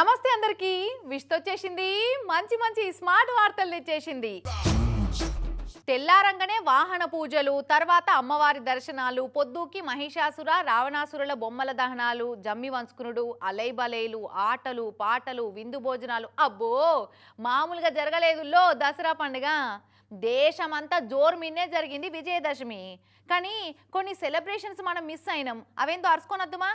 నమస్తే అందరికి. విష్తో వచ్చేసింది. మంచి మంచి స్మార్ట్ వార్తలు తెచ్చేసింది తెల్లారంగానే వాహన పూజలు తర్వాత అమ్మవారి దర్శనాలు పొద్దుకి మహిషాసుర రావణాసురుల బొమ్మల దహనాలు జమ్మి వంచుకునుడు అలైబలేలు ఆటలు పాటలు విందు భోజనాలు. అబ్బో! మామూలుగా జరగలేదుల్లో దసరా పండుగ. దేశమంతా జోరు మిన్నే జరిగింది విజయదశమి. కానీ కొన్ని సెలబ్రేషన్స్ మనం మిస్ అయినాం. అవేందో అరుచుకోనద్దుమా?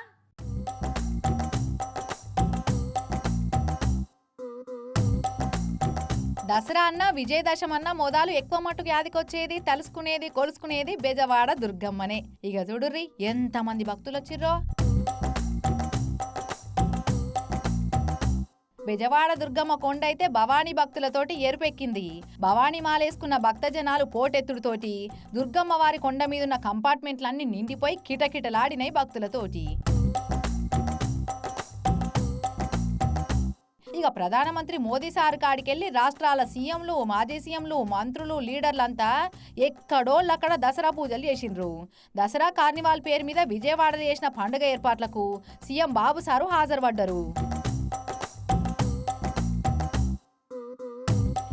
దసరా అన్న విజయదశమి అన్న మోదాలు ఎక్కువ మట్టుకు యాదికొచ్చేది తలుసుకునేది కొలుసుకునేది బెజవాడ దుర్గమ్మనే. ఇక చూడుర్రి ఎంత మంది భక్తులు వచ్చిర్రో బెజవాడ దుర్గమ్మ కొండ అయితే భవానీ భక్తులతోటి ఎరుపెక్కింది. భవానీ మాలేసుకున్న భక్తజనాలు పోటెత్తుడుతోటి దుర్గమ్మ వారి కొండ మీదున్న కంపార్ట్మెంట్లన్నీ నిండిపోయి కిటకిటలాడినాయి భక్తులతోటి. ఇక ప్రధానమంత్రి మోదీ సార్ కాడికెళ్ళి రాష్ట్రాల సీఎంలు మాజీ సీఎంలు మంత్రులు లీడర్లంతా ఎక్కడోళ్ళక్కడ దసరా పూజలు చేసిండ్రు. దసరా కార్నివాల్ పేరు మీద విజయవాడ చేసిన పండుగ ఏర్పాట్లకు సీఎం బాబు సారు హాజరుపడ్డారు.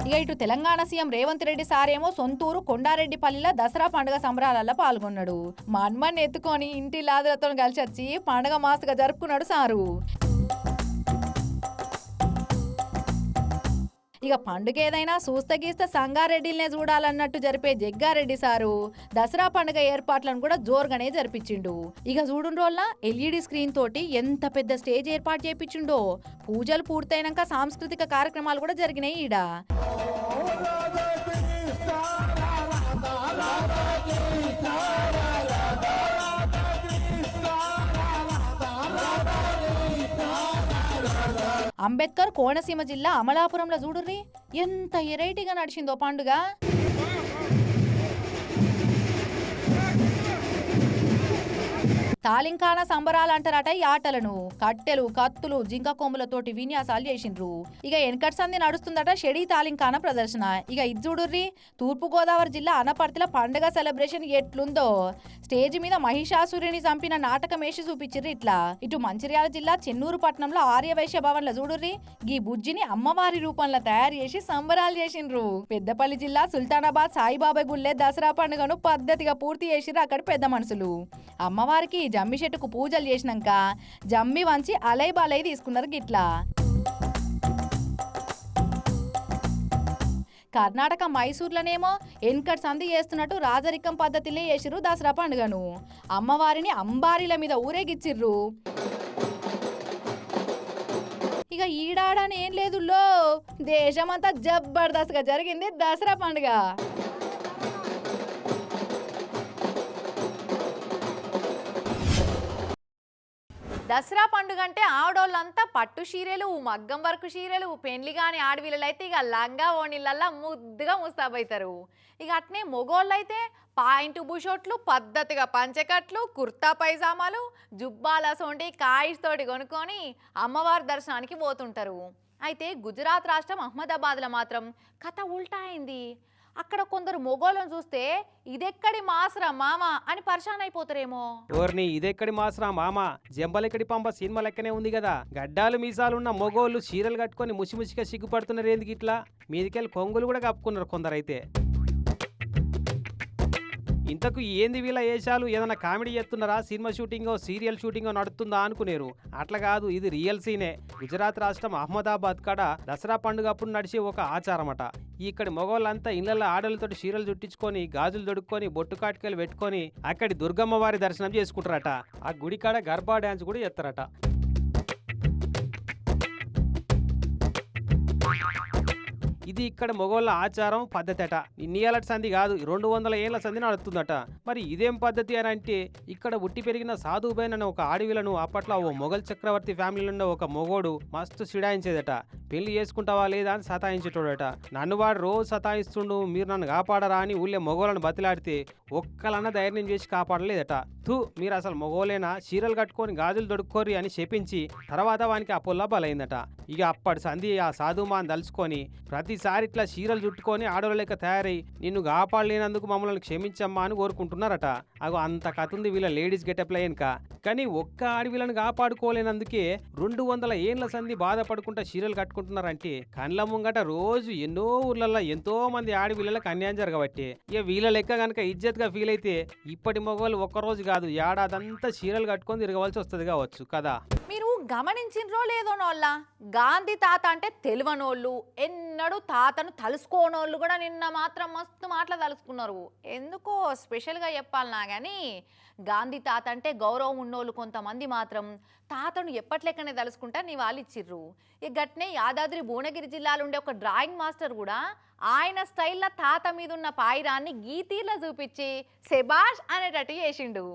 ఇక ఇటు తెలంగాణ సీఎం రేవంత్ రెడ్డి సారేమో సొంతూరు కొండారెడ్డిపల్లిలో దసరా పండుగ సంబరాలలో పాల్గొన్నాడు. మన్మన్ ఎత్తుకొని ఇంటి లాదులతో కలిసి వచ్చి పండుగ మాసగా జరుపుకున్నాడు సారు. ఇక పండుగ ఏదైనా చూస్తే గీస్తే సంగారెడ్డిలనే చూడాలన్నట్టు జరిపే జగ్గారెడ్డి సారు దసరా పండుగ ఏర్పాట్లను కూడా జోరుగానే జరిపించిండు. ఇక చూడుండ్రోళ్ళ ఎల్ఈడి స్క్రీన్ తోటి ఎంత పెద్ద స్టేజ్ ఏర్పాటు చేపించిండో పూజలు పూర్తయినాక సాంస్కృతిక కార్యక్రమాలు కూడా జరిగినాయి ఈడ. అంబేద్కర్ కోనసీమ జిల్లా అమలాపురంలో చూడుర్రి. ఎంత ఎరైటీగా నడిచిందో పండుగ. తాలింకాన సంబరాలు అంటారట ఈ ఆటలను. కట్టెలు కత్తులు జింక కొమ్ములతోటి విన్యాసాలు చేసిండ్రు. ఇక వెనకటి సంధి నడుస్తుందట షెడీ తాలింకాన ప్రదర్శన. ఇక ఇది చూడుర్రి తూర్పు గోదావరి జిల్లా అనపర్తిల పండగ సెలబ్రేషన్ ఎట్లుందో. స్టేజ్ మీద మహిషాసురుని చంపిన నాటకం వేసి చూపించిర్రు ఇట్లా. ఇటు మంచిర్యాల జిల్లా చెన్నూరు పట్టణంలో ఆర్యవైశ్య భవన్లో చూడుర్రి ఈ బుజ్జిని అమ్మవారి రూపంలో తయారు చేసి సంబరాలు చేసిండ్రు. పెద్దపల్లి జిల్లా సుల్తానాబాద్ సాయిబాబా గుళ్ళే దసరా పండుగను పద్ధతిగా పూర్తి చేసిర్రు అక్కడ పెద్ద మనుషులు. అమ్మవారికి జమ్మి చెట్టుకు పూజలు చేసినాక జమ్మి వంచి అలై బలై తీసుకున్నారు గిట్లా. కర్ణాటక మైసూర్లోనేమో ఎన్కట్ సంధి చేస్తున్నట్టు రాజరికం పద్ధతిలో చేసిర్రు దసరా పండుగను. అమ్మవారిని అంబారీల మీద ఊరేగిచ్చిర్రు. ఇక ఈడాడని ఏం లేదు లో దేశమంతా జబర్దస్త్గా జరిగింది దసరా పండుగ. దసరా పండుగ అంటే ఆడోళ్ళంతా పట్టు చీరలు మగ్గం వరకు చీరలు పెండ్లి కాని అయితే ఇక లంగా ఓణిళ్ళల్లా ముద్దుగా ముస్తాబైతారు. ఇక అట్నే మొగోళ్ళైతే పాయింట్ బుషోట్లు పద్ధతిగా పంచకట్లు కుర్తా పైజామాలు జుబ్బాల సోంటి కాయిస్తోటి కొనుక్కొని అమ్మవారి దర్శనానికి పోతుంటారు. అయితే గుజరాత్ రాష్ట్రం అహ్మదాబాద్లో మాత్రం కథ ఉల్టా అయింది. అక్కడ కొందరు మొగోళ్ళను చూస్తే ఇదెక్కడి మాసరా మామ అని పరిశాన్ అయిపోతారేమో. ఎవరిని? ఇదెక్కడి మాసరా మామ? జంబలెక్కడి పంప సినిమా లెక్కనే ఉంది కదా గడ్డాలు మీసాలున్న మొగోళ్ళు చీరలు కట్టుకొని ముసిముసిగా సిగ్గుపడుతున్నారు ఎందుకు ఇట్లా మీదికెళ్ళి కొంగులు కూడా కప్పుకున్నారు కొందరైతే. ఇంతకు ఏంది వీళ్ళ వేషాలు? ఏదైనా కామెడీ చేస్తున్నారా? సినిమా షూటింగో సీరియల్ షూటింగో నడుస్తుందా అనుకునేరు. అట్లా కాదు ఇది రియల్ సీనే. గుజరాత్ రాష్ట్రం అహ్మదాబాద్ కాడ దసరా పండుగ అప్పుడు నడిచే ఒక ఆచారమట. ఇక్కడి మగవాళ్ళంతా ఇళ్ళలో ఆడలతో చీరలు చుట్టించుకొని గాజులు దొడుక్కొని బొట్టు కాటికలు పెట్టుకొని అక్కడి దుర్గమ్మ వారి దర్శనం చేసుకుంటారట. ఆ గుడి కాడ గర్భా డ్యాన్స్ కూడా చేస్తారట. ఇది ఇక్కడ మొగోళ్ళ ఆచారం పద్ధతి అట ఇన్నియాలటి సంధి కాదు రెండు వందల ఏళ్ళ సంధి నడుతుందట మరి ఇదేం పద్ధతి అని అంటే ఇక్కడ ఉట్టి పెరిగిన సాధుబైన అనే ఒక ఆడవిలను అప్పట్లో ఓ మొఘల్ చక్రవర్తి ఫ్యామిలీలో ఉన్న ఒక మొగోడు మస్తు సిడాయించేదట పెళ్ళి చేసుకుంటావా లేదా అని సతాయించేటోడట. నన్ను వాడు రోజు సతాయిస్తుండు మీరు నన్ను కాపాడరా అని ఊళ్ళే మొగోళ్ళని బతిలాడితే ఒక్కలన్న ధైర్యం చేసి కాపాడలేదట. తూ మీరు అసలు మొగోలేనా చీరలు కట్టుకొని గాజులు దొడుక్కోరి అని చెప్పించి తర్వాత వానికి ఆ పొల్ల బలైందట. ఇక అప్పటి సంధి ఆ సాధుమాన్ దలుచుకొని ప్రతిసారి ఇట్లా చీరలు చుట్టుకొని ఆడోళ్ళ లెక్క తయారై నిన్ను కాపాడలేనందుకు మమ్మల్ని క్షమించమ్మా అని కోరుకుంటున్నారట. అగో అంత కథ ఉంది వీళ్ళ లేడీస్ గెటప్ లైన్క కానీ ఒక్క ఆడవిలను కాపాడుకోలేనందుకే రెండు వందల ఏండ్ల సంధి బాధపడుకుంటా చీరలు కట్టుకుంటున్నారంటే కండ్ల ముంగట రోజు ఎన్నో ఊర్లలో ఎంతో మంది ఆడవిళ్ళకి అన్యాయం జరగబట్టి ఇక వీళ్ళ లెక్క కనుక ఇజ్జత్గా ఫీల్ అయితే ఇప్పటి మగవాళ్ళు ఒక్కరోజు కాదు ఏడాదంతా చీరలు కట్టుకొని తిరగవలసి వస్తుంది కావచ్చు కదా? మీరు గమనించినరో లేదో నోళ్ళ? గాంధీ తాత అంటే తెలివనోళ్ళు ఎన్నడూ తాతను తలుసుకోనోళ్ళు కూడా నిన్న మాత్రం మస్తు మాటలు తలుసుకున్నారు. ఎందుకో స్పెషల్గా చెప్పాలన్నా కానీ గాంధీ తాత అంటే గౌరవం ఉన్నోళ్ళు కొంతమంది మాత్రం తాతను ఎప్పట్లెక్కనే తలుసుకుంటా నీ వాళ్ళు ఇచ్చిర్రు. ఇక గట్నే యాదాద్రి భువనగిరి జిల్లాలో ఉండే ఒక డ్రాయింగ్ మాస్టర్ కూడా ఆయన స్టైల్లో తాత మీద ఉన్న పాయిరాన్ని గీతీలో చూపించి సెబాష్ అనేటట్టు చేసిండు.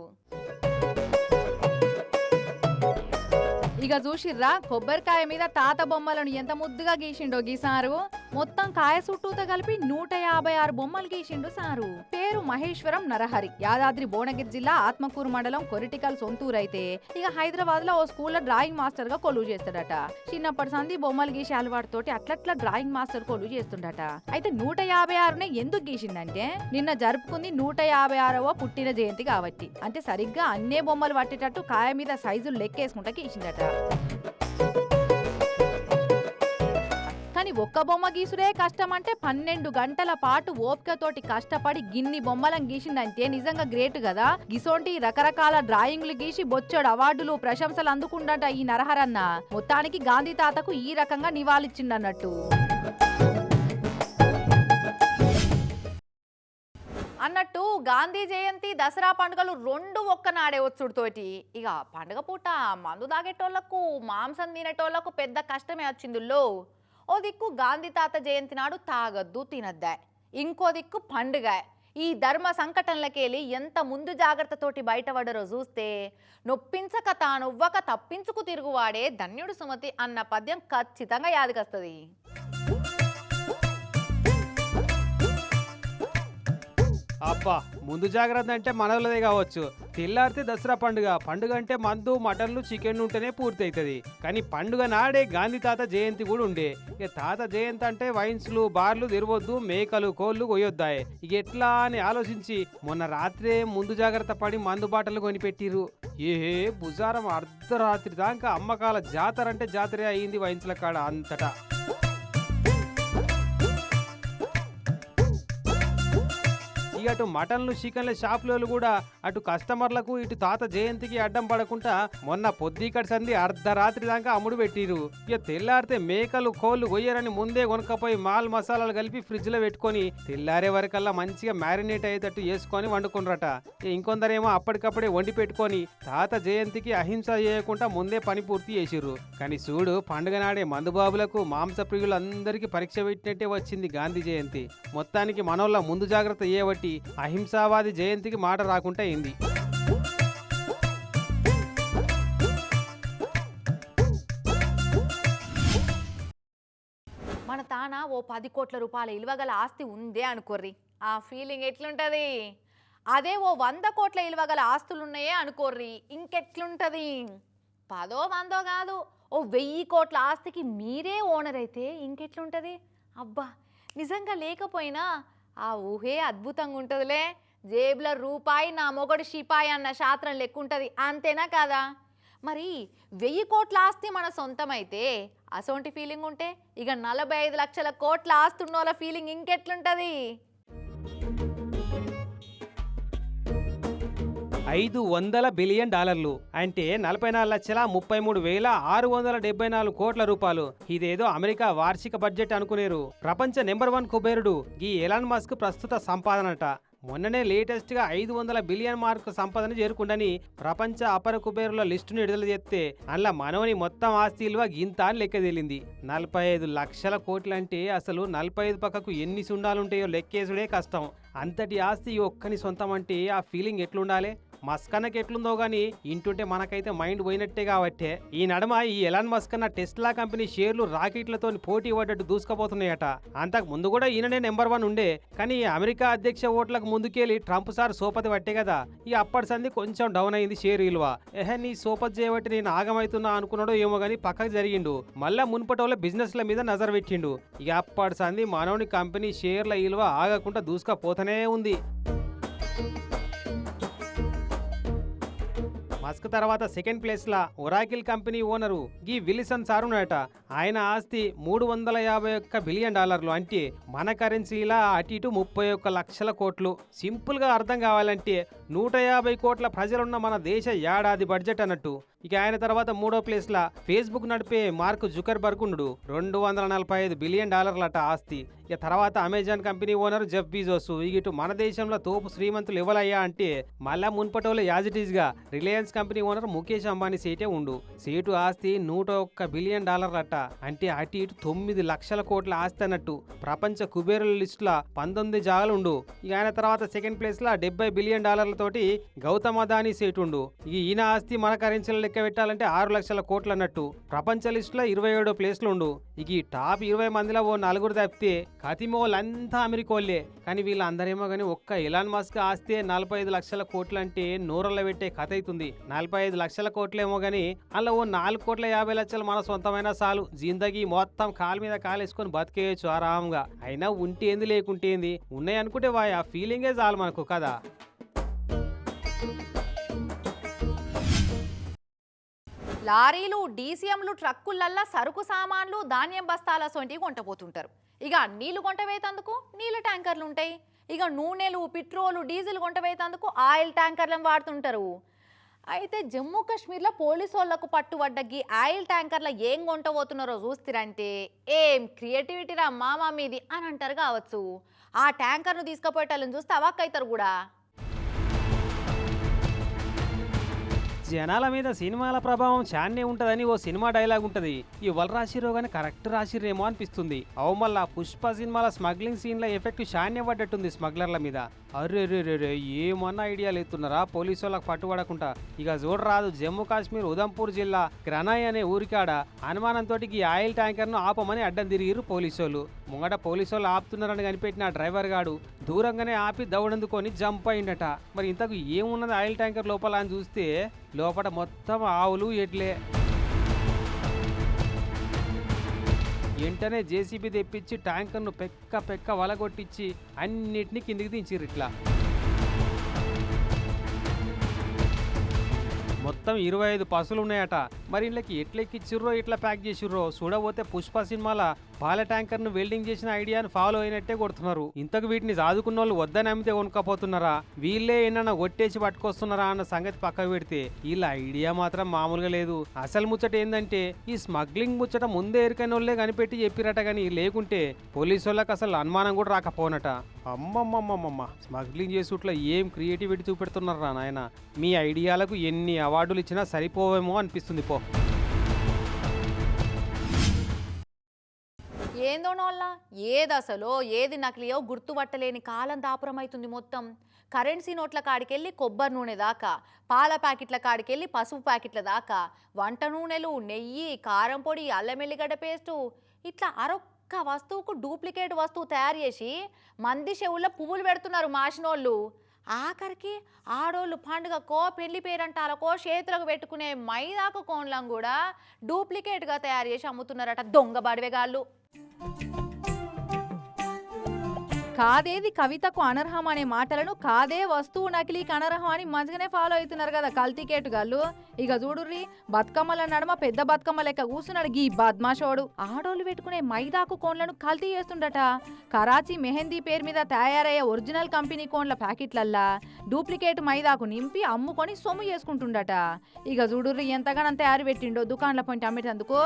ఇక చూసిర్రా కొబ్బరికాయ మీద తాత బొమ్మలను ఎంత ముద్దుగా గీసిండో గీసారు మొత్తం కాయ చుట్టూతో కలిపి నూట యాభై ఆరు బొమ్మలు గీసిండు సారు. పేరు మహేశ్వరం నరహరి. యాదాద్రి భువనగిరి జిల్లా ఆత్మకూరు మండలం కొరిటికల్ సొంతూరు అయితే ఇక హైదరాబాద్లో ఓ స్కూల్లో డ్రాయింగ్ మాస్టర్గా కొలువు చేస్తాడట. చిన్నప్పటి సంది బొమ్మలు గీసే అలవాటుతోటి అట్లట్లా డ్రాయింగ్ మాస్టర్ కొలువు చేస్తుండట. అయితే నూట యాభై ఆరునే ఎందుకు గీసిండంటే నిన్న జరుపుకుంది నూట యాభై ఆరవ పుట్టిన జయంతి కాబట్టి. అంటే సరిగ్గా అన్నే బొమ్మలు పట్టేటట్టు కాయ మీద సైజులు లెక్కేసుకుంటా గీసిండట కానీ ఒక్క బొమ్మ గీసుడే కష్టం అంటే పన్నెండు గంటల పాటు ఓపికతోటి కష్టపడి గిన్ని బొమ్మలను గీసిందంటే నిజంగా గ్రేట్ కదా. గిసోంటి రకరకాల డ్రాయింగ్లు గీసి బొచ్చడు అవార్డులు ప్రశంసలు అందుకుండట ఈ నరహరన్న. మొత్తానికి గాంధీ తాతకు ఈ రకంగా నివాళిచ్చిండన్నట్టు. గాంధీ జయంతి దసరా పండుగలు రెండు ఒక్కనాడే వచ్చుడుతోటి ఇక పండుగ పూట మందు తాగేటోళ్ళకు మాంసం తినేటోళ్ళకు పెద్ద కష్టమే వచ్చిందిలో ఓ దిక్కు గాంధీ తాత జయంతి నాడు తాగద్దు తినద్దా. ఇంకో దిక్కు పండుగ. ఈ ధర్మ సంకటంలకెళ్ళి ఎంత ముందు జాగ్రత్తతోటి బయటపడరో చూస్తే నొప్పించక తానువ్వక తప్పించుకు తిరుగువాడే ధన్యుడు సుమతి అన్న పద్యం ఖచ్చితంగా యాదికొస్తుంది. అబ్బా ముందు జాగ్రత్త అంటే మనలదే కావచ్చు. తెల్లారితే దసరా పండుగ. పండుగ అంటే మందు మటన్లు చికెన్ ఉంటేనే పూర్తి అవుతుంది కానీ పండుగ నాడే గాంధీ తాత జయంతి కూడా ఉండే. ఇక తాత జయంతి అంటే వైన్స్లు బార్లు తెరవద్దు మేకలు కోళ్ళు కొయ్యొద్దాయి. ఇక ఎట్లా అని ఆలోచించి మొన్న రాత్రే ముందు జాగ్రత్త పడి మందు బాటలు కొనిపెట్టిరు ఏ బుజారం అర్ధరాత్రి దాకా అమ్మకాల జాతర అంటే జాతరే అయింది వైన్స్ల కాడ అంతటా. ఇక అటు మటన్లు చికెన్ల షాపులలో కూడా అటు కస్టమర్లకు ఇటు తాత జయంతికి అడ్డం పడకుండా మొన్న పొద్దుకటి సంది అర్ధరాత్రి దాకా అమ్ముడు పెట్టిరు ఇక తెల్లారితే మేకలు కోళ్ళు కొయ్యరని ముందే కొనకపోయి మాల్ మసాలాలు కలిపి ఫ్రిడ్జ్లో పెట్టుకొని తెల్లారే వరకల్లా మంచిగా మ్యారినేట్ అయ్యేటట్టు చేసుకొని వండుకున్నారట ఇంకొందరేమో అప్పటికప్పుడే వండి పెట్టుకొని తాత జయంతికి అహింస చేయకుండా ముందే పని పూర్తి చేసిర్రు. కానీ చూడు పండుగ నాడే మందుబాబులకు మాంస ప్రియులందరికీ పరీక్ష పెట్టినట్టే వచ్చింది గాంధీ జయంతి. మొత్తానికి మనోళ్ళ ముందు జాగ్రత్త చేయబట్టి అహింసావాది జయంతికి మాట రాకుండా అయింది. మన తాన ఓ పది కోట్ల రూపాయల ఇలువగల ఆస్తి ఉందే అనుకోర్రి. ఆ ఫీలింగ్ ఎట్లుంటది? అదే ఓ వంద కోట్ల ఇలువగల ఆస్తులు ఉన్నాయే అనుకోర్రి. ఇంకెట్లుంటది? పదో వందో కాదు. ఓ వెయ్యి కోట్ల ఆస్తికి మీరే ఓనర్ అయితే ఇంకెట్లుంటది? అబ్బా నిజంగా లేకపోయినా ఆ ఊహే అద్భుతంగా ఉంటుందిలే జేబుల రూపాయి నా మొగడు షిపాయి అన్న శాస్త్రం లెక్కుంటుంది. అంతేనా కాదా? మరి వెయ్యి కోట్ల ఆస్తి మన సొంతమైతే అసొంటి ఫీలింగ్ ఉంటే ఇక నలభై ఐదు లక్షల కోట్ల ఆస్తి ఉన్నోళ్ళ ఫీలింగ్ ఇంకెట్లుంటుంది? ఐదు వందల బిలియన్ డాలర్లు అంటే నలభై నాలుగు లక్షల ముప్పై మూడు వేల ఆరు వందల డెబ్బై నాలుగు కోట్ల రూపాయలు. ఇదేదో అమెరికా వార్షిక బడ్జెట్ అనుకునేరు. ప్రపంచ నెంబర్ వన్ కుబేరుడు ఈ ఎలాన్ మస్క్ ప్రస్తుత సంపాదనట. మొన్ననే లేటెస్ట్గా ఐదు వందల బిలియన్ మార్క్ సంపదన చేరుకుండని ప్రపంచ అపర కుబేరుల లిస్టును విడుదల చేస్తే అందులో మనవని మొత్తం ఆస్తి విలువ గింత అని లెక్క తేలింది. నలభై ఐదు లక్షల కోట్లంటే అసలు నలభై ఐదు పక్కకు ఎన్ని సుండాలుంటాయో లెక్కేసుడే కష్టం. అంతటి ఆస్తి ఒక్కని సొంతం అంటే ఆ ఫీలింగ్ ఎట్లుండాలి? మస్కన్నకి ఎట్లుందో గానీ ఇంటుంటే మనకైతే మైండ్ పోయినట్టే కాబట్టే. ఈ నడమ ఈ ఎలాన్ మస్కన్న టెస్లా కంపెనీ షేర్లు రాకెట్లతో పోటీ పడ్డట్టు దూసుకుపోతున్నాయట. అంతకు ముందు కూడా ఈయననే నెంబర్ వన్ ఉండే. కానీ అమెరికా అధ్యక్ష ఓట్లకు ముందుకెళ్ళి ట్రంప్ సార్ సోపతి పట్టే కదా. ఈ అప్పటి సంది కొంచెం డౌన్ అయింది షేర్ విలువ. ఎహే నీ సోపతి చేయబట్టి నేను ఆగమైతున్నా అనుకున్నాడో ఏమో గానీ పక్కకు జరిగిండు. మళ్ళా మున్పటోళ్ళ బిజినెస్ల మీద నజర్ పెట్టిండు. ఇక అప్పటి సంది మానవుని కంపెనీ షేర్ల విలువ ఆగకుండా దూసుకపోతూనే ఉంది. మస్క్ తర్వాత సెకండ్ ప్లేస్లా ఒరాకిల్ కంపెనీ ఓనరు గీ విలిసన్ సారునట. ఆయన ఆస్తి మూడు వందల యాభై ఒక్క బిలియన్ డాలర్లు. అంటే మన కరెన్సీలా అటు ఇటు ముప్పై ఒక్క లక్షల కోట్లు. సింపుల్గా అర్థం కావాలంటే నూట యాభై కోట్ల ప్రజలున్న మన దేశ ఏడాది బడ్జెట్ అన్నట్టు. ఇక ఆయన తర్వాత మూడో ప్లేస్ లా ఫేస్బుక్ నడిపే మార్క్ జుకర్బర్గ్ ఉండు. రెండు వందల నలభై ఐదు బిలియన్ డాలర్లట ఆస్తి. ఇక తర్వాత Amazon company owner Jeff Bezos. ఇటు మన దేశంలో తోపు శ్రీమంతులు ఇవ్వలయ్యా అంటే మళ్ళా మున్పటోలు as ఇట్గా Reliance company owner Mukesh Ambani సీటే ఉండు. సీటు ఆస్తి నూట ఒక్క బిలియన్ డాలర్లట అంటే అటు ఇటు తొమ్మిది లక్షల కోట్ల ఆస్తి అన్నట్టు. ప్రపంచ కుబేరుల లిస్టులో పంతొమ్మిది జాగాలు ఉండు. ఇక ఆయన తర్వాత సెకండ్ ప్లేస్ లా డెబ్బై బిలియన్ డాలర్లతోటి గౌతమ్ అదానీ సీటు ఉండు ఇక ఈయన ఆస్తి మన కరెన్సీల లెక్క పెట్టాలంటే ఆరు లక్షల కోట్లు అన్నట్టు. ప్రపంచ లిస్టులో ఇరవై ఏడో ప్లేస్లో ఉండు. ఇక ఈ టాప్ ఇరవై మందిలో ఓ నలుగురు తప్పితే కతిమోళ్ళంతా అమెరికోళ్ళే కానీ వీళ్ళందరేమో కానీ ఒక్క ఎలాన్ మస్క్ ఆస్తే నలభై ఐదు లక్షల కోట్లు అంటే నూరల్లో పెట్టే కథ అవుతుంది నలభై ఐదు లక్షల కోట్లేమో కానీ అలా ఓ నాలుగు కోట్ల యాభై లక్షలు మన సొంతమైన చాలు. జిందగీ మొత్తం కాలు మీద కాలేసుకొని బతికేయచ్చు ఆరాంగా. అయినా ఉంటేంది లేకుంటేంది. ఉన్నాయి అనుకుంటే వాయ్ ఆ ఫీలింగే చాలు మనకు కదా. లారీలు డీసీఎంలు ట్రక్కులల్లా సరుకు సామాన్లు ధాన్యం బస్తాల సొంటివి కొంటపోతుంటారు ఇక నీళ్ళు కొంటవేతందుకు నీళ్ళ ట్యాంకర్లు ఉంటాయి ఇక నూనెలు పెట్రోలు డీజిల్ కొంటవేతందుకు ఆయిల్ ట్యాంకర్లను వాడుతుంటారు. అయితే జమ్మూ కాశ్మీర్లో పోలీసు వాళ్ళకు పట్టుబడ్డ ఆయిల్ ట్యాంకర్ల ఏం కొంటబోతున్నారో చూస్తారంటే ఏం క్రియేటివిటీ రా మామా మీది అని అంటారు కావచ్చు. ఆ ట్యాంకర్ను తీసుకుపోయేటాళ్ళని చూస్తే అవాక్కైతారు కూడా? జనాల మీద సినిమాల ప్రభావం చాన్నే ఉంటదని ఓ సినిమా డైలాగ్ ఉంటది. ఈ వల్ రాసిరో గానీ కరెక్ట్ రాసిరేమో అనిపిస్తుంది. అవు మళ్ళా పుష్ప సినిమాల స్మగ్లింగ్ సీన్ల ఎఫెక్ట్ చాన్నే పడ్డట్టుంది స్మగ్లర్ల మీద. అర్రే రే రే రే ఏమన్నా ఐడియాలు ఎత్తున్నారా? పోలీసు వాళ్ళకి పట్టుబడకుండా. ఇక చూడరాదు జమ్మూ కాశ్మీర్ ఉదంపూర్ జిల్లా గ్రనాయ్ అనే ఊరికాడ అనుమానంతో ఈ ఆయిల్ ట్యాంకర్ను ఆపమని అడ్డం తిరిగిరు పోలీసు వాళ్ళు ముంగట పోలీసు వాళ్ళు ఆపుతున్నారని కనిపెట్టిన డ్రైవర్ గాడు దూరంగానే ఆపి దౌడందుకొని జంప్ అయిండట. మరి ఇంతకు ఏమున్నది ఆయిల్ ట్యాంకర్ లోపల అని చూస్తే లోపల మొత్తం ఆవులు ఎడ్లే. వెంటనే జేసీబీ తెప్పించి ట్యాంకర్ను పెక్క పెక్క వలగొట్టించి అన్నిటినీ కిందికి దించిర్రు మొత్తం ఇరవై ఐదు పసులు ఉన్నాయట మరి ఇళ్ళకి ఎట్లెక్కిచ్చిర్రో ఇట్లా ప్యాక్ చేసిర్రో చూడబోతే పుష్ప సినిమాల పాల ట్యాంకర్ను వెల్డింగ్ చేసిన ఐడియాను ఫాలో అయినట్టే కొడుతున్నారు. ఇంతకు వీటిని సాదుకున్న వాళ్ళు వద్దని అమ్మితే కొనుక్కపోతున్నారా? వీళ్ళే ఏమన్నా ఒట్టేసి పట్టుకొస్తున్నారా అన్న సంగతి పక్కకు పెడితే వీళ్ళ ఐడియా మాత్రం మామూలుగా లేదు. అసలు ముచ్చట ఏంటంటే ఈ స్మగ్లింగ్ ముచ్చట ముందే ఎరికైన వాళ్ళే కనిపెట్టి చెప్పిరట కానీ లేకుంటే పోలీసు వాళ్ళకి అసలు అనుమానం కూడా రాకపోనట. అమ్మమ్మమ్మమ్మమ్మ స్మగ్లింగ్ చేసుట్లా ఏం క్రియేటివిటీ చూపెడుతున్నారా నాయన? మీ ఐడియాలకు ఎన్ని అవార్డులు ఇచ్చినా సరిపోవేమో అనిపిస్తుంది పో. ఏందో నోళ్ళ? ఏది అసలో ఏది నకిలియో గుర్తుపట్టలేని కాలం దాపురమవుతుంది మొత్తం. కరెన్సీ నోట్ల కాడికెళ్ళి కొబ్బరి నూనె దాకా పాల ప్యాకెట్ల కాడికెళ్ళి పసుపు ప్యాకెట్ల దాకా వంట నూనెలు నెయ్యి కారం పొడి అల్లం ఎల్లిగడ్డ పేస్టు ఇట్లా అరొక్క వస్తువుకు డూప్లికేట్ వస్తువు తయారు చేసి మంది చెవుల్లో పువ్వులు పెడుతున్నారు మాసినోళ్ళు ఆఖరికి ఆడోళ్ళు పండుగకో పెళ్ళి పేరంటాలకో చేతులకు పెట్టుకునే మైదాకు కోన్లను కూడా డూప్లికేట్గా తయారు చేసి అమ్ముతున్నారట దొంగ బడివెగాళ్ళు. కాదేది కవితకు అనర్హం అనే మాటలను కాదే వస్తువు నకిలీకి అనర్హం అని మంచిగానే ఫాలో అవుతున్నారు కదా కల్తీకేటు గాళ్ళు. ఇక చూడుర్రి బతుకమ్మల నడుమ పెద్ద బతుకమ్మ లెక్క కూసున్నాడు గీ బద్మాషోడు. ఆడోళ్ళు పెట్టుకునే మైదాకు కోన్లను కల్తీ చేస్తుండట. కరాచీ మెహందీ పేరు మీద తయారయ్యే ఒరిజినల్ కంపెనీ కోన్ల ప్యాకెట్లల్లా డూప్లికేట్ మైదాకు నింపి అమ్ముకొని సొమ్ము చేసుకుంటుండట. ఇక చూడుర్రి ఎంతగానో తయారు పెట్టిండో దుకాణంలో పోయి అమ్మేటందుకు?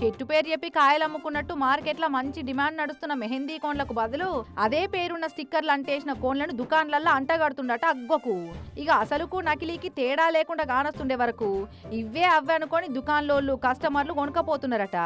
చెట్టు పేరు చెప్పి కాయలు అమ్ముకున్నట్టు మార్కెట్లో మంచి డిమాండ్ నడుస్తున్న మెహందీ కోన్లకు బదులు అదే పేరున్న స్టిక్కర్లు అంటేసిన కోన్లను దుకాన్లల్లో అంటగడుతుండట అగ్గకు. ఇక అసలుకు నకిలీకి తేడా లేకుండా కానొస్తుండే వరకు ఇవే అవ్వే అనుకొని దుకాన్లోళ్ళు కస్టమర్లు కొనుకపోతున్నారట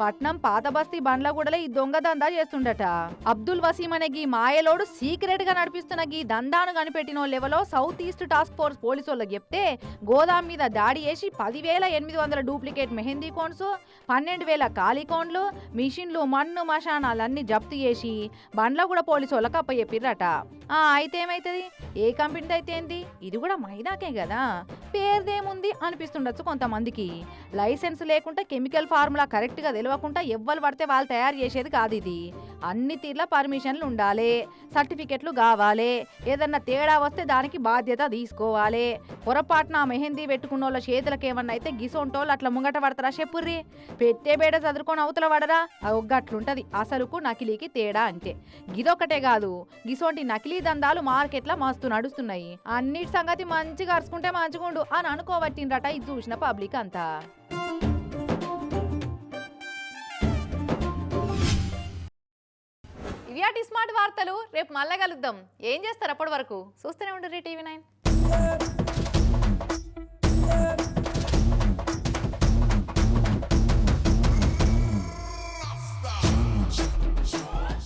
పట్నం పాత బస్తీ బండ్ల కూడా ఈ దొంగ దందా చేస్తుండట అబ్దుల్ వసీం అనే గీ మాయలోడు సీక్రెట్గా నడిపిస్తున్న గీ దందాను కనిపెట్టిన లెవెలో south east task force police వాళ్ళకి చెప్తే గోదాం మీద దాడి చేసి పదివేల ఎనిమిది వందల డూప్లికేట్ మెహందీ కోన్స్ పన్నెండు వేల ఖాళీ కోన్లు మిషన్లు మన్ను మషానాలన్నీ జప్తు చేసి బండ్లో కూడా పోలీసు వాళ్ళకి అప్పచెప్పిర్రట. ఆ అయితే ఏమైతుంది? ఏ కంపెనీది అయితే ఏంది? ఇది కూడా మైదాకే కదా. పేరుదేముంది అనిపిస్తుండొచ్చు కొంతమందికి. లైసెన్స్ లేకుండా కెమికల్ ఫార్ములా కరెక్ట్గా తెలియకుండా ఎవ్వరు పడితే వాళ్ళు తయారు చేసేది కాదు ఇది. అన్ని తీర్ల పర్మిషన్లు ఉండాలి సర్టిఫికెట్లు కావాలి ఏదన్నా తేడా వస్తే దానికి బాధ్యత తీసుకోవాలి. పొరపాటున మెహందీ పెట్టుకున్న వాళ్ళ చేతులకు ఏమన్నా అయితే గిసొంటోళ్ళు అట్లా ముంగట పడతారా చెప్పుర్రి? పెట్టే బేడ చదువుకొని అవతల పడరా? ఒగ్గట్లుంటది. అసలుకు నకిలీకి తేడా అంటే. గిదొకటే కాదు గిసొంటి నకిలీ దందాలు మార్కెట్లో మస్తు నడుస్తున్నాయి. అన్నిటి సంగతి మంచిగా అరుచుకుంటే మంచిగా మంచిగుండు అని అనుకోవట్టిండ్రట ఇది చూసిన పబ్లిక్ అంతా. ఇవి స్మార్ట్ వార్తలు రేపు మళ్ళా కలుద్దాం. ఏం చేస్తారు అప్పటి వరకు? చూస్తూనే ఉండరు టీవీ నైన్.